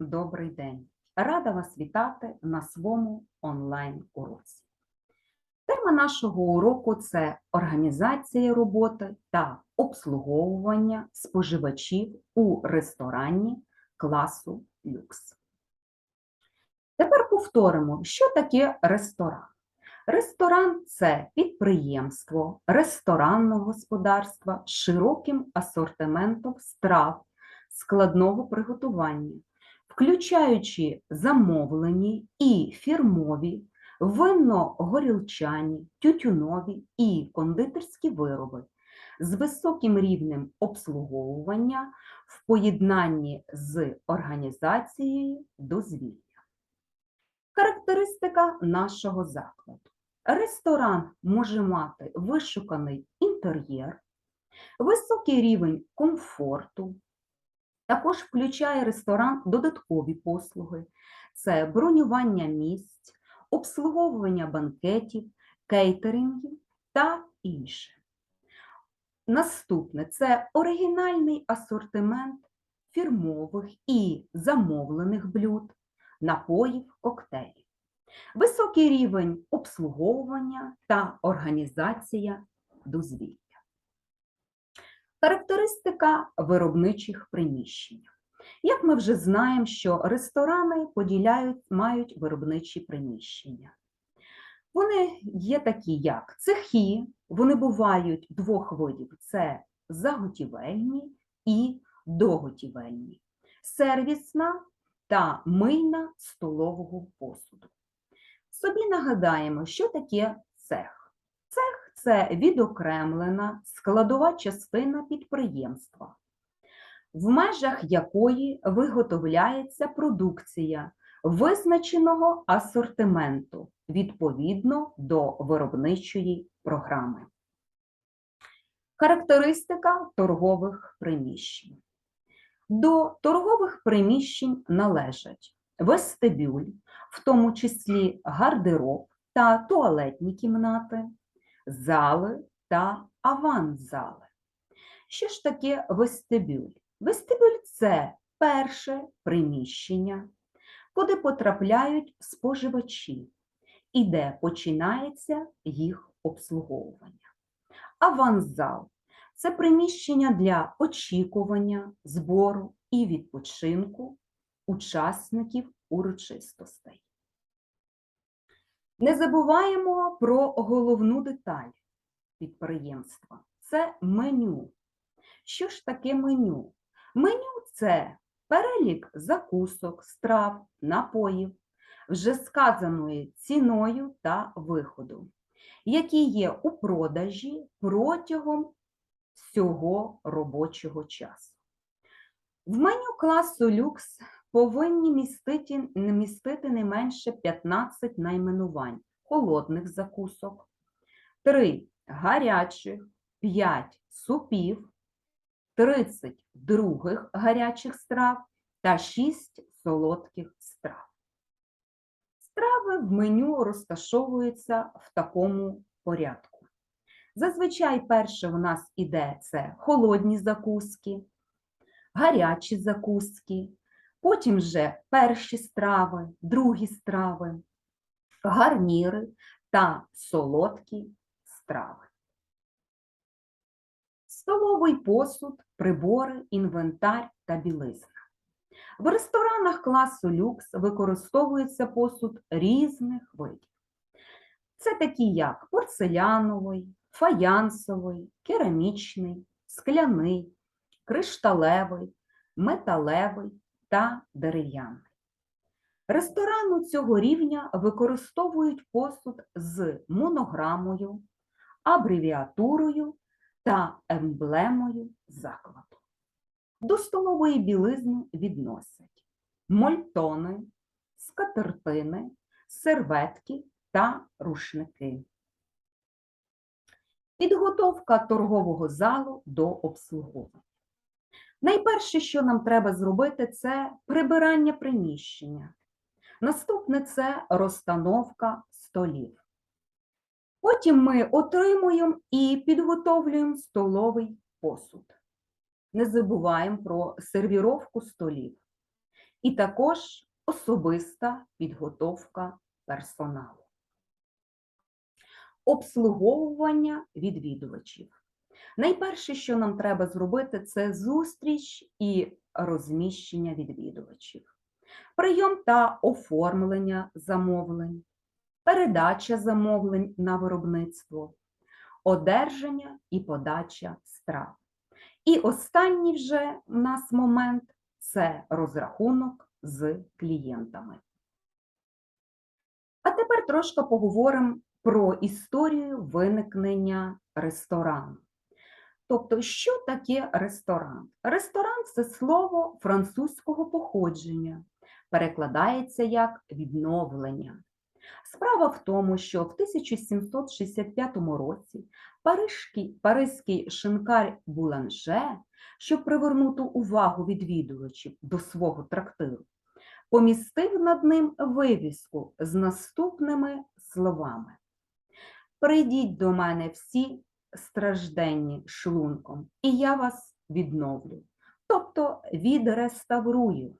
добрий день! Рада вас вітати на своєму онлайн-уроці. Тема нашого уроку це організація роботи та обслуговування споживачів у ресторані класу люкс. Тепер повторимо, що таке ресторан. Ресторан це підприємство ресторанного господарства з широким асортиментом страв складного приготування, включаючи замовлені і фірмові, винно-горілчані, тютюнові і кондитерські вироби з високим рівнем обслуговування в поєднанні з організацією дозвілля. Характеристика нашого закладу. Ресторан може мати вишуканий інтер'єр, високий рівень комфорту, також включає ресторан додаткові послуги: це бронювання місць, обслуговування банкетів, кейтерингів та інше. Наступне це оригінальний асортимент фірмових і замовлених блюд, напоїв, коктейлів, високий рівень обслуговування та організація дозвілля. Характеристика виробничих приміщень. Як ми вже знаємо, що ресторани поділяють, мають виробничі приміщення. Вони є такі, як цехи, вони бувають двох видів: це заготівельні і доготівельні, сервісна та мийна столового посуду. Собі нагадаємо, що таке цех. Це відокремлена складова частина підприємства, в межах якої виготовляється продукція визначеного асортименту відповідно до виробничої програми. Характеристика торгових приміщень. До торгових приміщень належать вестибюль, в тому числі гардероб та туалетні кімнати, зали та аванзали. Що ж таке вестибюль? Вестибюль це перше приміщення, куди потрапляють споживачі і де починається їх обслуговування. Аванзал це приміщення для очікування, збору і відпочинку учасників урочистостей. Не забуваємо про головну деталь підприємства це меню. Що ж таке меню? Меню це перелік закусок, страв, напоїв, вже сказаною ціною та виходу, які є у продажі протягом всього робочого часу. В меню класу люкс повинні містити, містити не менше 15 найменувань холодних закусок, 3 гарячих, 5 супів, 30 других гарячих страв та 6 солодких страв. Страви в меню розташовуються в такому порядку. Зазвичай перше в нас іде це холодні закуски, гарячі закуски, потім вже перші страви, другі страви, гарніри та солодкі страви. Столовий посуд, прибори, інвентар та білизна. В ресторанах класу люкс використовується посуд різних видів. Це такі, як порцеляновий, фаянсовий, керамічний, скляний, кришталевий, металевий та дерев'яний. Ресторану цього рівня використовують посуд з монограмою, абревіатурою та емблемою закладу. До столової білизни відносять мольтони, скатертини, серветки та рушники. Підготовка торгового залу до обслуговування. Найперше, що нам треба зробити, це прибирання приміщення. Наступне це розстановка столів. Потім ми отримуємо і підготовлюємо столовий посуд. Не забуваємо про сервіровку столів. і також особиста підготовка персоналу. Обслуговування відвідувачів. Найперше, що нам треба зробити, це зустріч і розміщення відвідувачів, прийом та оформлення замовлень, передача замовлень на виробництво, одержання і подача страв. І останній вже в нас момент це розрахунок з клієнтами. А тепер трошки поговоримо про історію виникнення ресторану. Тобто, що таке ресторан? Ресторан це слово французького походження, перекладається як відновлення. Справа в тому, що в 1765 році парижський, паризький шинкар Буланже, щоб привернути увагу відвідувачів до свого трактиру, помістив над ним вивіску з наступними словами: Прийдіть до мене всі стражденні шлунком, і я вас відновлю, тобто відреставрую.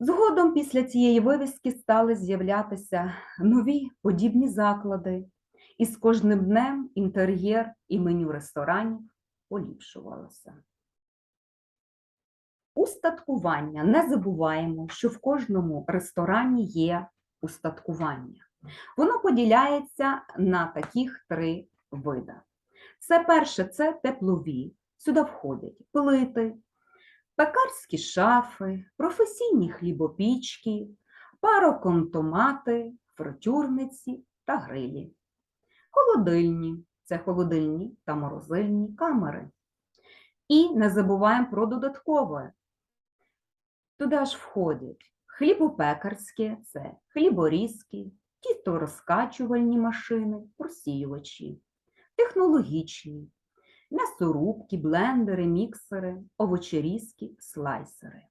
Згодом після цієї вивіски стали з'являтися нові подібні заклади, і з кожним днем інтер'єр і меню ресторанів поліпшувалося. Устаткування. Не забуваємо, що в кожному ресторані є устаткування. Воно поділяється на таких три види. Це перше це теплові. Сюди входять плити, пекарські шафи, професійні хлібопічки, пароконтомати, фритюрниці та грилі. Холодильні це холодильні та морозильні камери. І не забуваємо про додаткове. Туди ж входять хлібопекарські, це хліборізки, тісторозкачувальні машини, просіювачі, технологічні, м'ясорубки, блендери, міксери, овочерізки, слайсери,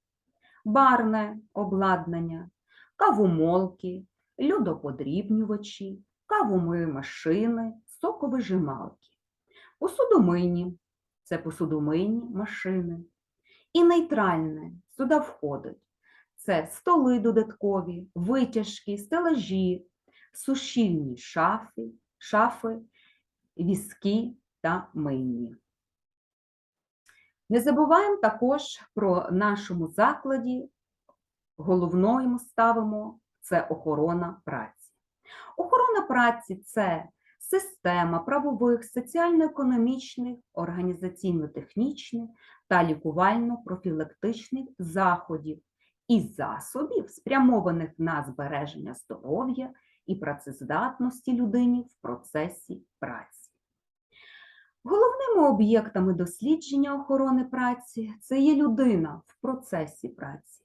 барне обладнання, кавомолки, льодоподрібнювачі, кавомої машини, соковижималки, посудомийні це посудомийні машини. І нейтральне сюди входить. Це столи додаткові, витяжки, стелажі, сушільні шафи, шафи, візки та мийні. Не забуваємо також про нашому закладі, головною ставимо це охорона праці. Охорона праці це система правових, соціально-економічних, організаційно-технічних та лікувально-профілактичних заходів і засобів, спрямованих на збереження здоров'я і працездатності людини в процесі праці. Головними об'єктами дослідження охорони праці це є людина в процесі праці,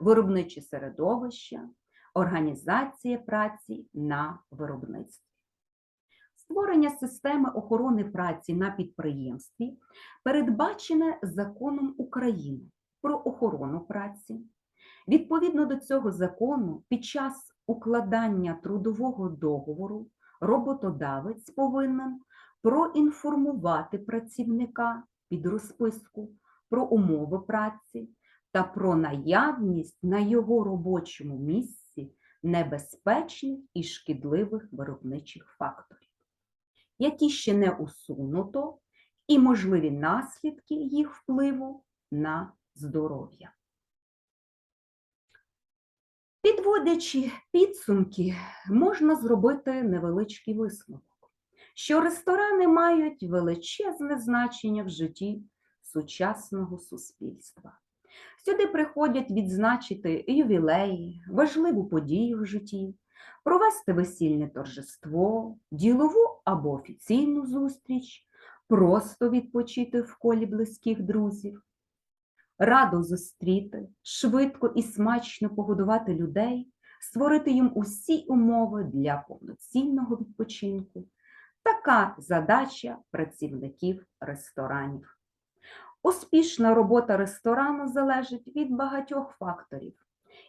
виробниче середовище, організація праці на виробництві. Створення системи охорони праці на підприємстві передбачене законом України про охорону праці. Відповідно до цього закону, під час укладання трудового договору роботодавець повинен проінформувати працівника під розписку про умови праці та про наявність на його робочому місці небезпечних і шкідливих виробничих факторів, які ще не усунуто, і можливі наслідки їх впливу на здоров'я. Підводячи підсумки, можна зробити невеличкий висновок, що ресторани мають величезне значення в житті сучасного суспільства. Сюди приходять відзначити ювілеї, важливу подію в житті, провести весільне торжество, ділову або офіційну зустріч, просто відпочити в колі близьких друзів радо зустріти, швидко і смачно погодувати людей, створити їм усі умови для повноцінного відпочинку. Така задача працівників ресторанів. Успішна робота ресторану залежить від багатьох факторів,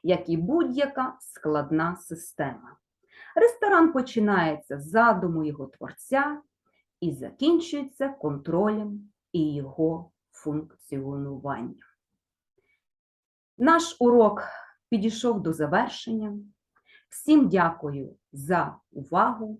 як і будь-яка складна система. Ресторан починається з задуму його творця і закінчується контролем і його функціонуванням. Наш урок підійшов до завершення. Всім дякую за увагу.